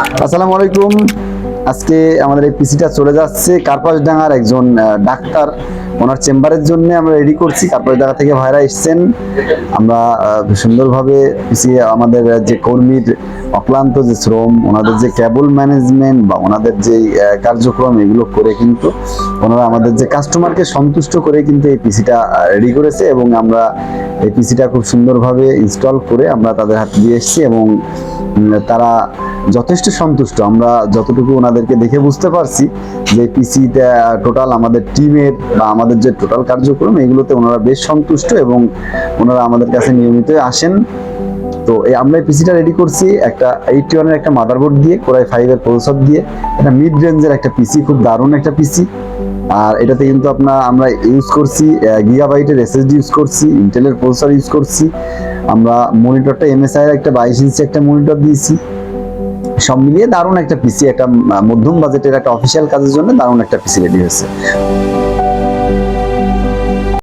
আসসালামু আলাইকুম। আজকে আমাদের এই পিসিটা চলে যাচ্ছে কার্পাসডাঙ্গার একজন ডাক্তার। ওনার চেম্বারের জন্য আমরা রেডি করছি, কার্পাসডাঙ্গা থেকে ভাইরা এসছেন। আমরা সুন্দরভাবে পিসি, আমাদের যে কর্মীর অক্লান্ত যে শ্রম, ওনাদের যে ক্যাবল ম্যানেজমেন্ট বা ওনাদের যে কার্যক্রম, এগুলো করে কিন্তু ওনারা আমাদের যে কাস্টমারকে সন্তুষ্ট করে কিন্তু এই পিসিটা রেডি করেছে এবং আমরা এই পিসিটা খুব সুন্দরভাবে ইনস্টল করে আমরা তাদের হাতে দিয়ে এসেছি এবং তারা যথেষ্ট সন্তুষ্ট। আমরা যতটুকু ওনাদেরকে দেখে বুঝতে পারছি যে পিসিটা টোটাল আমাদের টিমের বা আমাদের যে টোটাল কার্যক্রম, এগুলোতে ওনারা বেশ সন্তুষ্ট এবং ওনারা আমাদের কাছে নিয়মিত আসেন। তো এই আমরা পিসিটা রেডি করছি একটা এইটটি ওয়ানের একটা মাদারবোর্ড দিয়ে কোরাই ফাইভের প্রসেসর দিয়ে। এটা মিড রেঞ্জের একটা পিসি খুব দারুণ একটা পিসি আর এটাতে কিন্তু আপনার আমরা ইউজ করছি গিগাবাইটের এসএসডি ইউজ করছি ইন্টেলের প্রসেসর ইউজ করছি। আমরা মনিটরটা এমএসআই এর একটা বাইশ ইঞ্চি একটা মনিটর দিয়েছি। সব মিলিয়ে দারুণ একটা পিসি একটা মধ্যম বাজেটের একটা অফিসিয়াল কাজের জন্য দারুণ একটা পিসি রেডি হয়েছে।